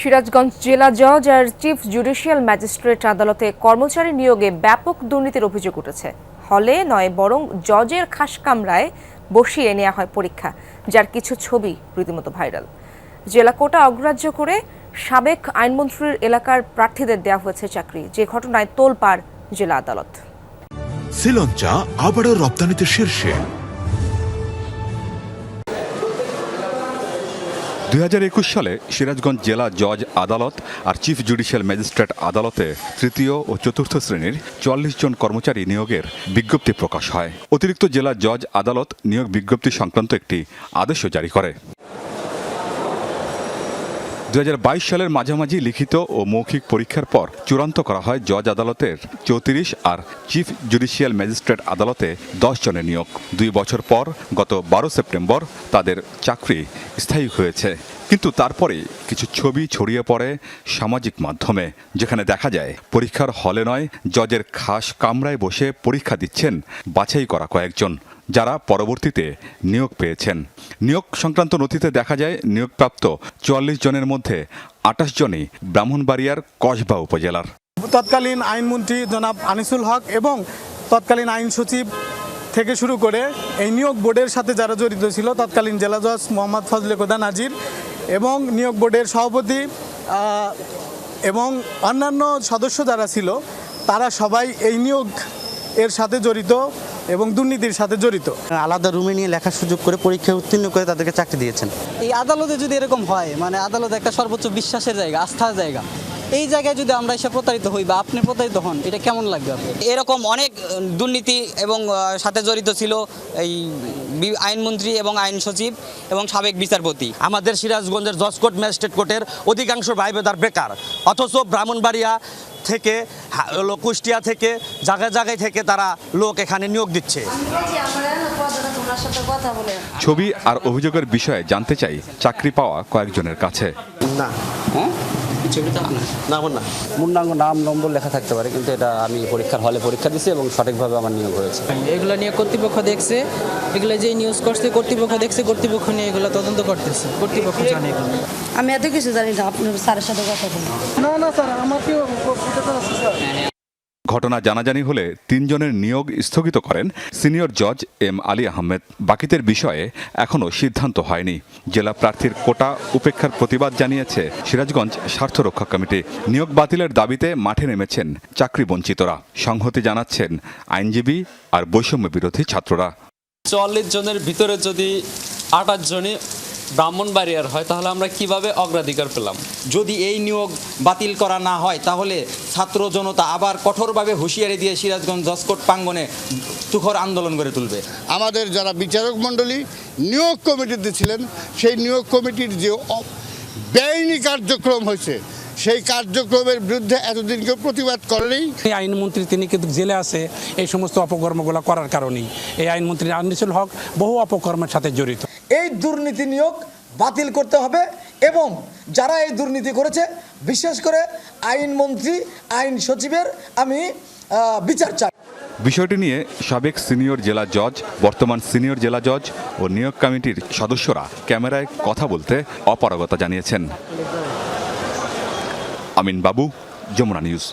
সিরাজগঞ্জ জেলা জজ আর chief judicial magistrate আদালতে কর্মচারী নিয়োগে ব্যাপক দুর্নীতির অভিযোগ উঠেছে। হলে নয়, বরং জজের খাস কামরায় বসিয়ে নেওয়া হয় পরীক্ষা, যার কিছু ছবি রীতিমতো ভাইরাল। জেলা কোটা অগ্রাহ্য করে সাবেক আইনমন্ত্রীর এলাকার প্রার্থীদের দেওয়া হয়েছে চাকরি। যে ঘটনায় তোলপাড় জেলা আদালত। শ্রীলঞ্চা আবারও রপ্তানিতে শীর্ষে। দুই হাজার একুশ সালে সিরাজগঞ্জ জেলা জজ আদালত আর চিফ জুডিশিয়াল ম্যাজিস্ট্রেট আদালতে তৃতীয় ও চতুর্থ শ্রেণির চুয়াল্লিশ জন কর্মচারী নিয়োগের বিজ্ঞপ্তি প্রকাশ হয়। অতিরিক্ত জেলা জজ আদালত নিয়োগ বিজ্ঞপ্তি সংক্রান্ত একটি আদেশও জারি করে। দু হাজার বাইশ সালের মাঝামাঝি লিখিত ও মৌখিক পরীক্ষার পর চূড়ান্ত করা হয় জজ আদালতের চৌত্রিশ আর চিফ জুডিশিয়াল ম্যাজিস্ট্রেট আদালতে দশ জনের নিয়োগ। দুই বছর পর গত বারো সেপ্টেম্বর তাদের চাকরি স্থায়ী হয়েছে। কিন্তু তারপরে কিছু ছবি ছড়িয়ে পড়ে সামাজিক মাধ্যমে, যেখানে দেখা যায় পরীক্ষার হলে নয়, জজের খাস কামরায় বসে পরীক্ষা দিচ্ছেন বাছাই করা কয়েকজন। যারা পরবর্তীতে নিয়োগ পেয়েছেন। নিয়োগ সংক্রান্ত নথিতে দেখা যায়, নিয়োগপ্রাপ্ত চুয়াল্লিশ জনের মধ্যে আঠাশ জনই ব্রাহ্মণবাড়িয়ার কসবা উপজেলার। তৎকালীন আইনমন্ত্রী জনাব আনিসুল হক এবং তৎকালীন আইন সচিব থেকে শুরু করে এই নিয়োগ বোর্ডের সাথে যারা জড়িত ছিল, তৎকালীন জেলা জজ মোহাম্মদ ফজলে কোদা নাজির এবং নিয়োগ বোর্ডের সভাপতি এবং অন্যান্য সদস্য যারা ছিল, তারা সবাই এই নিয়োগ এর সাথে জড়িত। এবং দুর্নীতির সাথে জড়িত। আলাদা রুমে নিয়ে লেখার সুযোগ করে পরীক্ষা উত্তীর্ণ করে তাদেরকে চাকরি দিয়েছেন। এই আদালতে যদি এরকম হয় মানে আদালত একটা সর্বোচ্চ বিশ্বাসের জায়গা আস্থার জায়গা এই জায়গায় যদি আমরা এসে প্রতারিত হই বা আপনি প্রতারিত হন এটা কেমন লাগবে আপনার? এরকম অনেক দুর্নীতি এবং সাথে জড়িত ছিল এই বি- আইনমন্ত্রী এবং আইন সচিব এবং সাবেক বিচারপতি। আমাদের সিরাজগঞ্জের জজ কোর্ট ম্যাজিস্ট্রেট কোর্টের অধিকাংশ ভাই বেদার বেকার। অথচ ব্রাহ্মণবাড়িয়া থেকে কুষ্টিয়া থেকে জায়গায় জায়গায় থেকে তারা লোক এখানে নিয়োগ দিচ্ছে। ছবি আর অভিযোগের বিষয়ে জানতে চাই চাকরি পাওয়া কয়েকজনের কাছে। না। ছবিটা না না আমার না। পূর্ণাঙ্গ নাম নম্বর লেখা থাকতে পারে কিন্তু এটা আমি পরীক্ষার হলে পরীক্ষা দিছি এবং সঠিকভাবে আমার নিয়োগ হয়েছে। এগুলো নিয়ে কর্তৃপক্ষ দেখছে এগুলো যে নিউজ করছে কর্তৃপক্ষ দেখছে কর্তৃপক্ষ নিয়ে এগুলো তদন্ত করতেছে। কর্তৃপক্ষ জানে এগুলো। আমি এত কিছু জানি না আপনার স্যারের সাথে কথা বলি। না না স্যার আমার স্যার। ঘটনা জানাজানি হলে তিনজনের নিয়োগ স্থগিত করেন সিনিয়র জজ এম আলী আহমেদ। বাকিদের বিষয়ে এখনও সিদ্ধান্ত হয়নি। জেলা প্রার্থীর কোটা উপেক্ষার প্রতিবাদ জানিয়েছে সিরাজগঞ্জ স্বার্থ রক্ষা কমিটি। নিয়োগ বাতিলের দাবিতে মাঠে নেমেছেন চাকরি বঞ্চিতরা। সংহতি জানাচ্ছেন আইনজীবী আর বৈষম্য বিরোধী ছাত্ররা। চুয়াল্লিশ জনের ভিতরে যদি আঠাশ জনই ব্রাহ্মণবাড়িয়ার হয় তাহলে আমরা কীভাবে অগ্রাধিকার পেলাম? যদি এই নিয়োগ বাতিল করা না হয় তাহলে ছাত্র জনতা আবার কঠোরভাবে হুঁশিয়ারি দিয়ে সিরাজগঞ্জ জসকোট প্রাঙ্গনে তুখর আন্দোলন করে তুলবে। আমাদের যারা বিচারক মণ্ডলী নিয়োগ কমিটিতে ছিলেন সেই নিয়োগ কমিটির যে বেআইনি কার্যক্রম হয়েছে সেই কার্যক্রমের বিরুদ্ধে এতদিন কেউ প্রতিবাদ করেনি। এই আইনমন্ত্রী তিনি কিন্তু জেলে আছে এই সমস্ত অপকর্মগুলো করার কারণেই। এই আইনমন্ত্রী আনিসুল হক বহু অপকর্মের সাথে জড়িত। এই দুর্নীতি নিয়োগ বাতিল করতে হবে এবং যারা এই দুর্নীতি করেছে, বিশেষ করে আইনমন্ত্রী আইন সচিবের, আমি বিচার চাই। বিষয়টি নিয়ে সাবেক সিনিয়র জেলা জজ, বর্তমান সিনিয়র জেলা জজ ও নিয়োগ কমিটির সদস্যরা ক্যামেরায় কথা বলতে অপারগতা জানিয়েছেন। আমিন বাবু, যমুনা নিউজ।